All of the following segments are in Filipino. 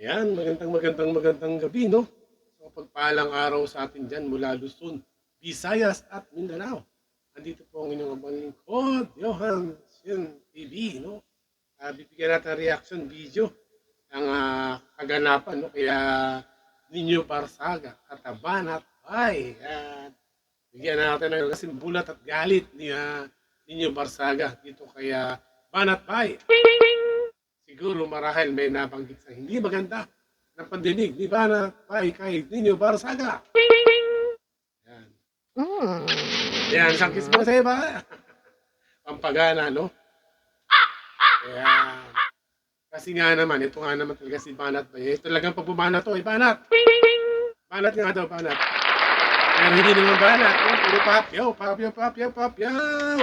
Ayan, magandang magandang magandang gabi, no? So, pagpalang araw sa atin dyan mula Luzon, Visayas at Mindanao. Andito po ang inyong abang lingkod, Johan Sin TV, no? Uh, bibigyan natin reaction video ang ah, kaganapan, no? Kaya Ninyo Barsaga, at Ay. At bigyan natin ng kasing bulat at galit ni ah, Ninyo Barsaga dito kaya Banat Bay. Siguro marahil may nabanggit sa hindi maganda ng pandinig, di ba na pay kay Ninyo Barsaga? Yan. Yan, sakis mo sa iba. Pampagana, no? Yan. Kasi nga naman, ito nga naman talaga si Banat. Ito talagang pagbumanat to, eh, Banat. Banat nga daw, Banat. Pero hindi naman Banat, no? Puro papyaw, papyaw, papyaw, papyaw.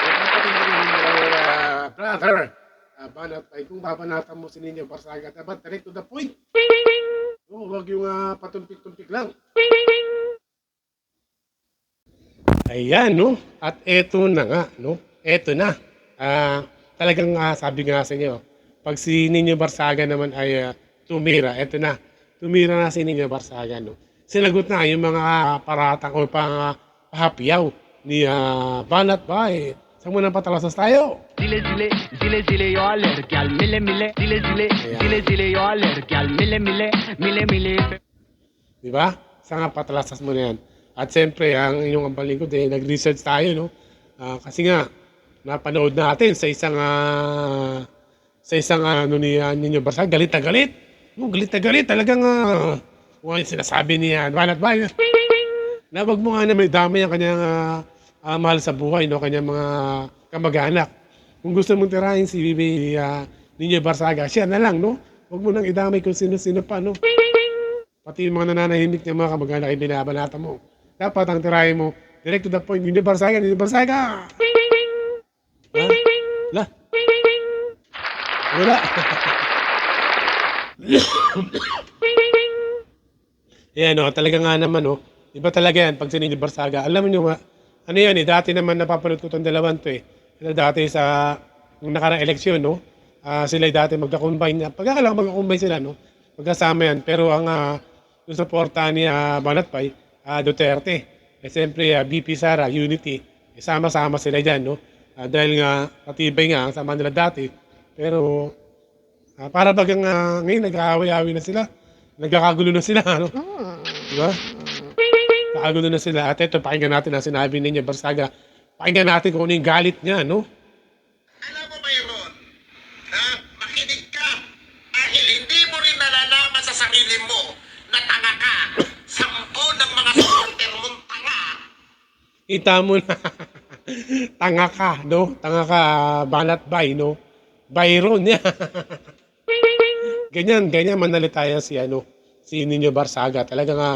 Yung kapatid ko ng uh, brother, uh, Banat Bay, kung babanatan mo si Ninyo Barsaga, dapat direct to the point. Oh, wag yung uh, patumpik-tumpik lang. Ayan, no? At eto na nga, no? Eto na. Ah, talagang ah, sabi nga sa inyo, pag si Ninyo Barsaga naman ay ah, tumira, eto na. Tumira na si Ninyo Barsaga, no? Sinagot na yung mga paratang o pang hapyaw ni ah, Banat Bay. Saan mo nang patalasas tayo? Zile zile zile zile yo aler gel mile mile zile zile zile zile yo aler gel mile mile mile mile Di ba? Sa nga patalasas mo na yan. At siyempre, ang inyong kampaling ko, eh, nag-research tayo, no? Ah, kasi nga, napanood natin sa isang, ah, sa isang, ano ni uh, Ninyo Barsa, galit na galit. No, galit na galit. Talagang, uh, yung sinasabi niya, Banat Bay, na wag mo nga na may dami ang kanyang ah, ah, mahal sa buhay, no? Kanyang mga kamag-anak. Kung gusto mong tirahin si Bibi uh, Ninyo Barsaga, siya na lang, no? Huwag mo nang idamay kung sino-sino pa, no? Pati yung mga nananahimik ng mga kamag-anak ay binabanata mo. Dapat ang tirahin mo, direct to the point, hindi Barsaga, hindi Barsaga! Ha? La? Wala. Yan o, talaga nga naman o. Iba talaga yan pag sinini Barsaga. Alam niyo ano yan eh, dati naman napapanood ko itong dalawan to eh. Dati sa, nung nakarang eleksyon no, ah, sila dati magka-combine. Pagkakalang magka-combine sila no, magkasama yan. Pero ang uh, yung suporta ni uh, Banatpay, ah, Duterte. Eh, siyempre, ah, BP Sara, Unity. Eh, sama-sama sila dyan, no? Ah, dahil nga, patibay nga, ang sama nila dati. Pero, ah, para bagang ah, ngayon, nag-aaway-aaway na sila. Nagkakagulo na sila, ano? Di ba? Nagkakagulo na sila. At ito, pakinggan natin ang sinabi ninyo, Barsaga. Pakinggan natin kung ano yung galit niya, no? Alam mo yun? Ha? Makinig ka. Dahil hindi mo rin nalalaman sa sarili mo na tanga ka. Sampo ng mga supporter mong tanga. Kita mo na. Tanga ka, no? Tanga ka, banat bay, no? Byron niya. ganyan, ganyan manalitaya si ano, si Ninyo Barsaga. Talaga nga,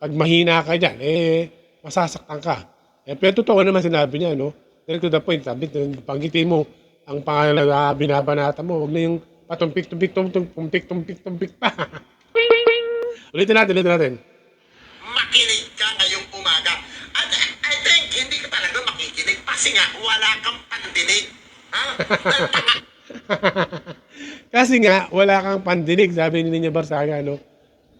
pag mahina ka dyan, eh, masasaktan ka. Eh, pero totoo naman sinabi niya, no? Direct to the point, sabi, panggitin mo ang pangalan na binabanata mo, huwag na yung patumpik, tumpik, tumpik, tumpik, tumpik, tumpik pa. ulitin natin, ulitin natin. Makinig ka ngayong umaga. At I think hindi ka talaga makikinig kasi nga wala kang pandinig. Ha? Kasi nga, wala kang pandinig, sabi ni Ninyo Barsaga, no?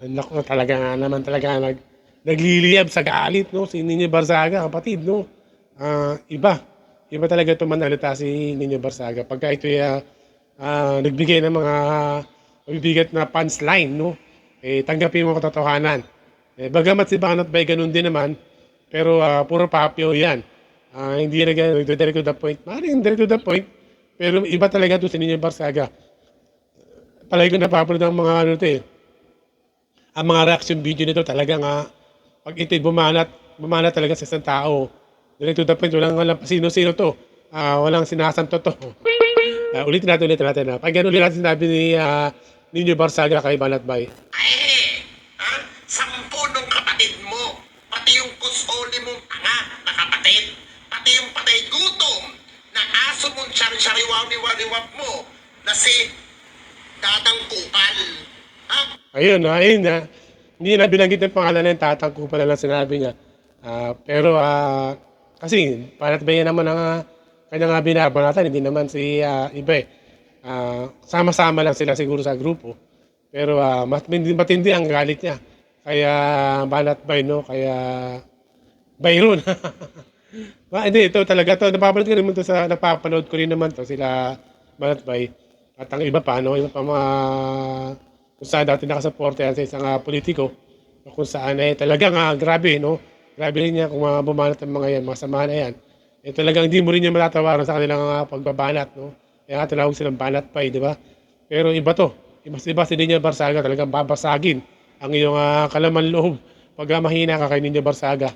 Naku, talaga nga naman talaga nag, nagliliyab sa galit, no? Si Ninyo Barsaga, kapatid, no? Ah, iba. Iba talaga ito manalita si Ninyo Barsaga. Pagka ito uh, nagbigay ng mga mabibigat na punchline, no? Eh, tanggapin mo katotohanan. Eh, bagamat si Banat Bay, ganun din naman, pero ah, puro papyo yan. Ah, hindi ganun, direct to the point. Maaaring direct to the point, pero iba talaga ito si Ninyo Barsaga. Palagi ko napapanood ang mga ano to eh. Ang mga reaction video nito talaga nga, pag ito'y bumanat, bumanat talaga sa isang tao. Direct to the point, walang, walang sino-sino to. Ah, walang sinasanto to. Ah, ulitin natin, ulitin natin. Ha. Pag ganun ulit natin sinabi ni uh, Ninyo Barsaga kay Banat Bay. Eh, ha? Sampo kapatid mo. Pati yung kusoli mong tanga na kapatid. Pati yung patay gutom na aso mong sari-sariwaw-niwariwap mo na si Dadang Kupal. Ha? Ayun, ah, ayun na. Hindi na binanggit ng pangalan ng tatang ko pala lang sinabi niya. Ah, pero ah, kasi Banat Bay naman ang uh, kanyang uh, binabanatan, hindi naman si ah, iba eh. Ah, sama-sama lang sila siguro sa grupo. Pero ah, mas matindi, matindi ang galit niya. Kaya Banat Bay, no? Kaya Byron. Ma, hindi, ito talaga to. Napapanood ko rin to sa, napapanood ko rin naman to sila Banat Bay. At ang iba pa, no? Iba pa mga kung saan dati nakasuporte yan sa isang ah, politiko. Kung saan eh, talagang ah, grabe, no? Grabe rin niya kung mga bumanat ang mga yan, mga samahan na yan. Eh talagang hindi mo rin niya matatawaran sa kanilang ah, pagbabanat, no? Kaya nga tinawag silang banat pa, eh, di ba? Pero iba to. Mas iba si Ninya Barsaga, talagang babasagin ang iyong ah, kalaman loob pag ah, mahina ka kay Ninya Barsaga.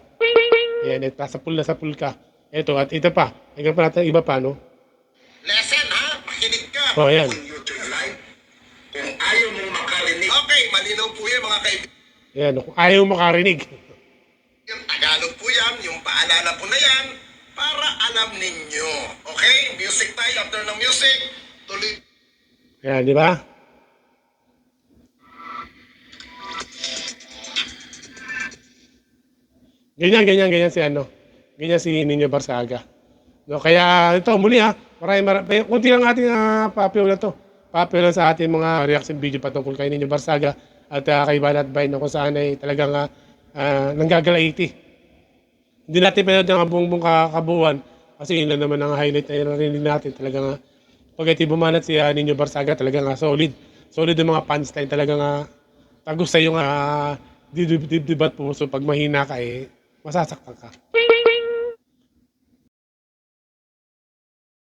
Ayan, at nasa pool na sa pool ka. Ito, at ito pa. Hanggang pa natin iba pa, no? Lesson ha? Makinig ka. O, ayan. Malinaw po yan mga kaibigan. Kung ayaw makarinig. Yung Tagalog po yan, yung paalala po na yan, para alam ninyo. Okay? Music tayo. After ng music, tuloy Ayan, di ba? Ganyan, ganyan, ganyan si ano. Ganyan si Ninyo Barsaga. No, kaya ito, muli ha. Maraming maraming. Kunti lang ating uh, papio na to. Lang sa ating mga reaction video patungkol kay Ninyo Barsaga at uh, kay Banat Bay na kung saan ay talagang uh, uh, nanggagalaiti. Hindi natin pinanood ang buong buong ka- kabuuan kasi yun lang naman ang highlight na narinig natin. Talagang uh, pag iti bumanat si uh, Ninyo Barsaga talagang solid. Solid yung mga punchline talagang uh, tagus sa yung uh, dibdib-dibat puso pag mahina ka eh masasaktan ka.